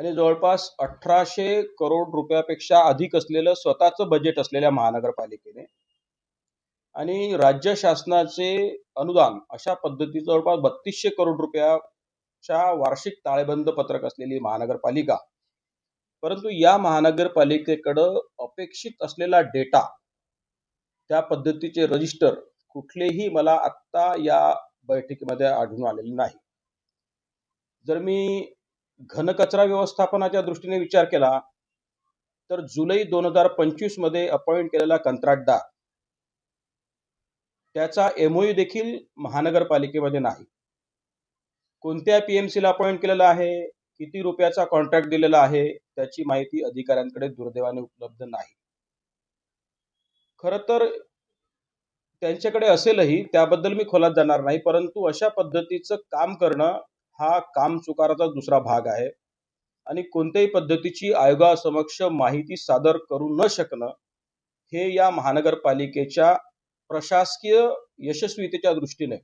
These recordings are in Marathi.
आणि जवळपास अठराशे करोड रुपयापेक्षा अधिक असलेलं स्वतःचं बजेट असलेल्या महानगरपालिकेने. आणि राज्य शासनाचे अनुदान अशा पद्धतीचं जवळपास बत्तीसशे करोड रुपयाच्या वार्षिक ताळेबंद पत्रक असलेली महानगरपालिका. परंतु या महानगरपालिकेकडं अपेक्षित असलेला डेटा त्या पद्धतीचे रजिस्टर कुठलेही मला आत्ता या बैठकीमध्ये आढळून आलेले नाही. जर मी घनकचरा व्यवस्थापनाच्या दृष्टीने विचार केला तर जुलै दोन हजार पंचवीसमध्ये अपॉइंट केलेला कंत्राटदार त्याचा एमओयू देखील महानगरपालिकेमध्ये नाही. कोणत्या पीएमसीला अपॉइंट केलेला आहे किती रुपयाचा कॉन्ट्रॅक्ट दिलेला आहे त्याची माहिती अधिकाऱ्यांकडे दुर्दैवाने उपलब्ध नाही. खर तर त्यांच्याकडे असेलही त्याबद्दल मी खोलात जाणार नाही परंतु अशा पद्धतीचं काम करणं हा काम चुकाराचा दुसरा भाग आहे. आणि कोणत्याही पद्धतीची आयोगासमक्ष माहिती सादर करू न शकणं हे या महानगरपालिकेच्या प्रशासकीय यशस्वीतेच्या दृष्टीने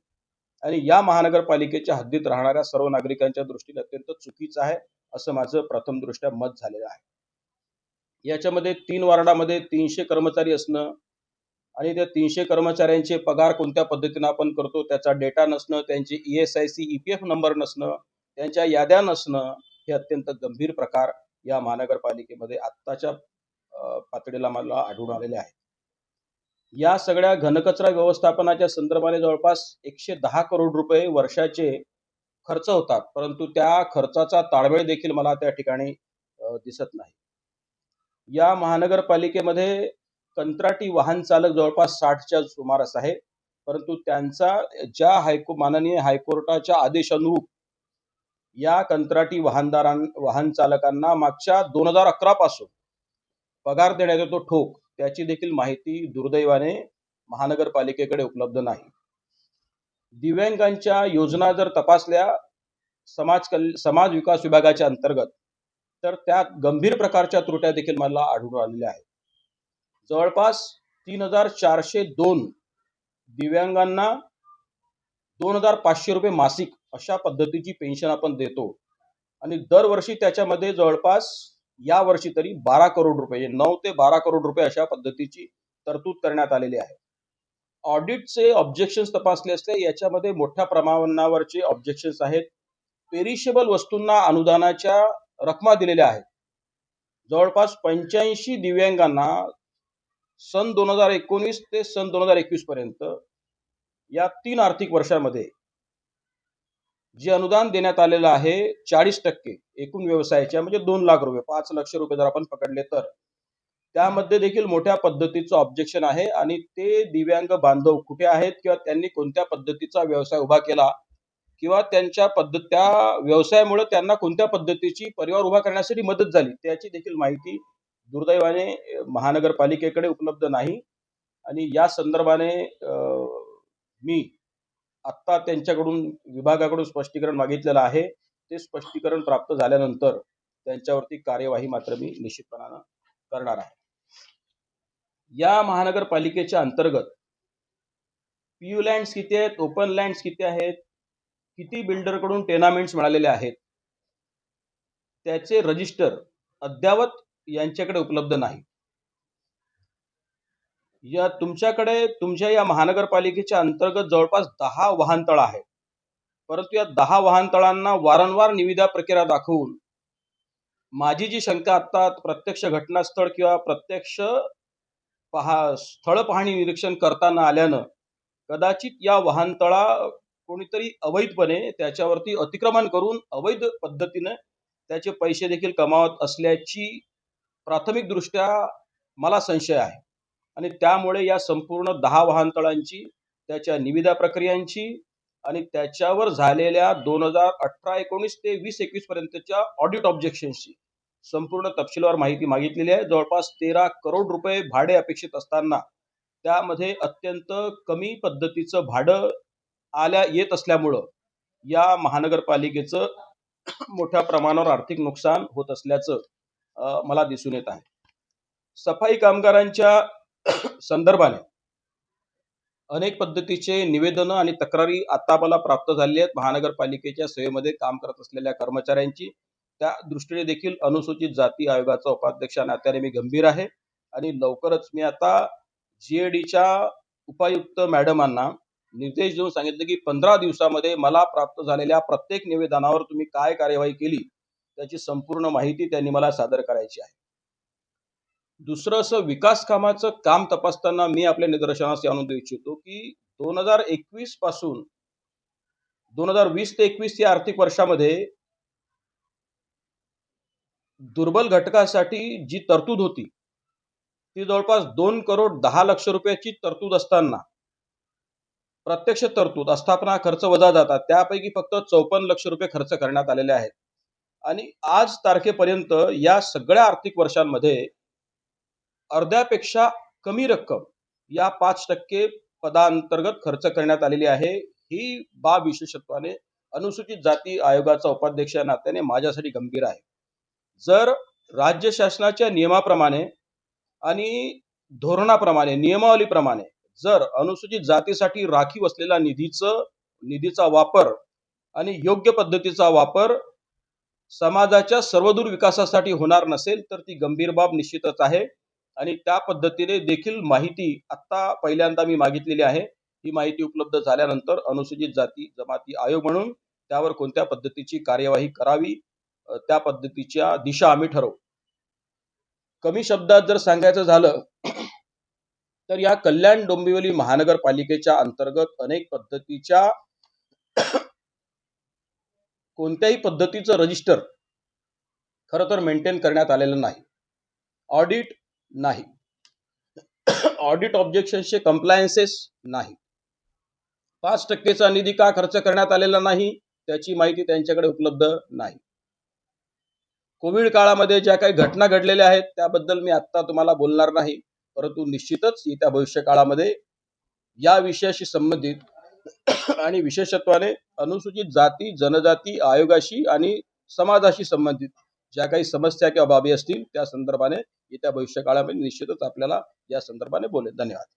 आणि या महानगरपालिकेच्या हद्दीत राहणाऱ्या सर्व नागरिकांच्या दृष्टीने अत्यंत चुकीचं आहे असं माझं प्रथमदृष्ट्या मत झालेलं आहे. याच्यामध्ये तीन वार्डामध्ये तीनशे कर्मचारी असणं आणि त्या तीनशे कर्मचाऱ्यांचे पगार कोणत्या पद्धतीनं आपण करतो त्याचा डेटा नसणं त्यांचे E S I C E P F number नसणं त्यांच्या याद्या नसणं हे अत्यंत गंभीर प्रकार या महानगरपालिकेमध्ये आत्ताच्या पातळीला मला आढळून आलेले आहे या सगळ्या घनकचरा व्यवस्थापनाच्या संदर्भाने जवळपास एकशे दहा करोड रुपये वर्षाचे खर्च होतात परंतु त्या खर्चाचा ताळमेळ देखील मला त्या ठिकाणी दिसत नाही. या महानगरपालिकेमध्ये कंत्राटी वाहन चालक जवळपास साठच्या सुमारास आहे. परंतु त्यांचा ज्या हायको माननीय हायकोर्टाच्या आदेशानुरूप या कंत्राटी वाहनदारां वाहन चालकांना मागच्या दोन हजार अकरा पासून पगार देण्यात येतो ठोक त्याची देखील माहिती दुर्दैवाने महानगरपालिकेकडे उपलब्ध नाही. दिव्यांगांच्या योजना जर तपासल्या समाज कल समाज विकास विभागाच्या अंतर्गत तर त्यात गंभीर प्रकारच्या त्रुट्या देखील मला आढळून आलेल्या आहेत. जवळपास तीन हजार चारशे दोन दिव्यांगांना दोन हजार पाचशे रुपये मासिक अशा पद्धतीची पेन्शन आपण देतो. आणि दरवर्षी त्याच्यामध्ये जवळपास या वर्षी तरी बारा करोड रुपये म्हणजे नऊ ते बारा करोड रुपये अशा पद्धतीची तरतूद करण्यात आलेली आहे. ऑडिटचे ऑब्जेक्शन्स तपासले असते याच्यामध्ये मोठ्या प्रमाणावरचे ऑब्जेक्शन्स आहेत. पेरिशेबल वस्तूंना अनुदानाच्या रकमा दिलेल्या आहेत. जवळपास पंच्याऐंशी दिव्यांगांना सन दोन हजार एकोणीस ते सन दोन हजार एकवीस पर्यंत या तीन आर्थिक वर्षामध्ये जे अनुदान देण्यात आलेलं आहे चाळीस टक्के एकूण व्यवसायाच्या म्हणजे दोन लाख रुपये पाच लक्ष रुपये जर आपण पकडले तर. त्यामध्ये देखील मोठ्या पद्धतीचं ऑब्जेक्शन आहे आणि ते दिव्यांग बांधव कुठे आहेत किंवा त्यांनी कोणत्या पद्धतीचा व्यवसाय उभा केला किंवा त्यांच्या पद्धत त्या व्यवसायामुळे त्यांना कोणत्या पद्धतीची परिवार उभा करण्यासाठी मदत झाली त्याची देखील माहिती दुर्दैवाने महानगरपालिकेकडे उपलब्ध नाही. आणि या संदर्भाने मी आत्ता त्यांच्याकडून विभागाकडून स्पष्टीकरण मागितलेलं आहे. ते स्पष्टीकरण प्राप्त झाल्यानंतर त्यांच्यावरती कार्यवाही मात्र मी निश्चितपणानं करणार आहे. या महानगरपालिकेच्या अंतर्गत पीयू लँड्स किती आहेत ओपन लँड्स किती आहेत किती बिल्डरकडून टेनामेंट्स मिळालेले आहेत त्याचे रजिस्टर अद्यावत यांच्याकडे उपलब्ध नाही. या तुमच्याकडे तुमच्या या महानगरपालिकेच्या अंतर्गत जवळपास दहा वाहनतळ आहेत. परंतु या दहा वाहनतळांना वारंवार निविदा प्रक्रिया दाखवून माझी जी शंका आता प्रत्यक्ष घटनास्थळ किंवा प्रत्यक्ष पहा स्थळ पाहणी निरीक्षण करताना आल्यानं कदाचित या वाहनतळा कोणीतरी अवैधपणे त्याच्यावरती अतिक्रमण करून अवैध पद्धतीने त्याचे पैसे देखील कमावत असल्याची प्राथमिकदृष्ट्या मला संशय आहे. आणि त्यामुळे या संपूर्ण दहा वाहनतळांची त्याच्या निविदा प्रक्रियांची आणि त्याच्यावर झालेल्या दोन हजार अठरा एकोणीस ते वीस एकवीस पर्यंतच्या ऑडिट ऑब्जेक्शनची संपूर्ण तपशीलवार माहिती मागितलेली आहे. जवळपास तेरा करोड रुपये भाडे अपेक्षित असताना त्यामध्ये अत्यंत कमी पद्धतीचं भाडं आल्या येत असल्यामुळं या महानगरपालिकेचं मोठ्या प्रमाणावर आर्थिक नुकसान होत असल्याचं मला दिसून येत आहे. सफाई कामगारांच्या संदर्भाने अनेक पद्धतीचे निवेदनं आणि तक्रारी आता मला प्राप्त झाली आहेत. महानगरपालिकेच्या सेवेमध्ये काम करत असलेल्या कर्मचाऱ्यांची. त्या दृष्टीने देखील अनुसूचित जाती आयोगाचा उपाध्यक्ष नात्याने मी गंभीर आहे. आणि लवकरच मी आता जीएडीच्या उपायुक्त मॅडमांना निर्देश देऊन सांगितले की पंधरा दिवसामध्ये मला प्राप्त झालेल्या प्रत्येक निवेदनावर तुम्ही काय कार्यवाही केली? त्याची संपूर्ण माहिती त्यांनी मला सादर करायची आहे. दुसरं असं विकास कामाचं काम तपासताना मी आपल्या निदर्शनास आणून देऊ इच्छितो की दोन हजार एकवीसपासून दोन हजार वीस ते एकवीस या आर्थिक वर्षामध्ये दुर्बल घटकासाठी जी तरतूद होती ती जवळपास दोन करोड दहा लक्ष रुपयाची तरतूद असताना प्रत्यक्ष तरतूद आस्थापना खर्च वजा जातात त्यापैकी फक्त चौपन्न लक्ष रुपये खर्च करण्यात आलेले आहेत. आणि आज तारखेपर्यंत या सगळ्या आर्थिक वर्षांमध्ये अर्ध्यापेक्षा कमी रक्कम या पाच टक्के पदांतर्गत खर्च करण्यात आलेली आहे. ही बाब विशेषत्वाने अनुसूचित जाती आयोगाचा उपाध्यक्ष या नात्याने माझ्यासाठी गंभीर आहे. जर राज्य शासनाच्या नियमाप्रमाणे आणि धोरणाप्रमाणे नियमावलीप्रमाणे जर अनुसूचित जातीसाठी राखीव असलेला निधीचं निधीचा वापर आणि योग्य पद्धतीचा वापर समाजाच्या सर्वदूर विकासासाठी होणार नसेल तर ती गंभीर बाब निश्चितच आहे. आणि त्या पद्धतीने देखील माहिती आत्ता पहिल्यांदा मी मागितलेली आहे. ही माहिती उपलब्ध झाल्यानंतर अनुसूचित जाती जमाती आयोग म्हणून त्यावर कोणत्या पद्धतीची कार्यवाही करावी त्या पद्धतीच्या दिशा आम्ही ठरवू. कमी शब्दात जर सांगायचं झालं तर या कल्याण डोंबिवली महानगरपालिकेच्या अंतर्गत अनेक पद्धतीच्या कोणत्याही पद्धतीचं रजिस्टर खरं तर मेंटेन करण्यात आलेलं नाही. ऑडिट नाही. ऑडिट ऑब्जेक्शनचे कम्प्लायन्सेस नाही. पाच टक्केचा निधी का खर्च करण्यात आलेला नाही त्याची माहिती त्यांच्याकडे उपलब्ध नाही. कोविड काळामध्ये ज्या काही घटना घडलेल्या आहेत त्याबद्दल मी आत्ता तुम्हाला बोलणार नाही. परंतु निश्चितच येत्या भविष्य काळामध्ये या विषयाशी संबंधित आणि विशेषत्वाने अनुसूचित जाती जनजाती आयोगाशी आणि समाजाशी संबंधित ज्या काही समस्या किंवा बाबी असतील त्या संदर्भाने येत्या भविष्य काळामध्ये निश्चितच आपल्याला या संदर्भाने बोलेल धन्यवाद.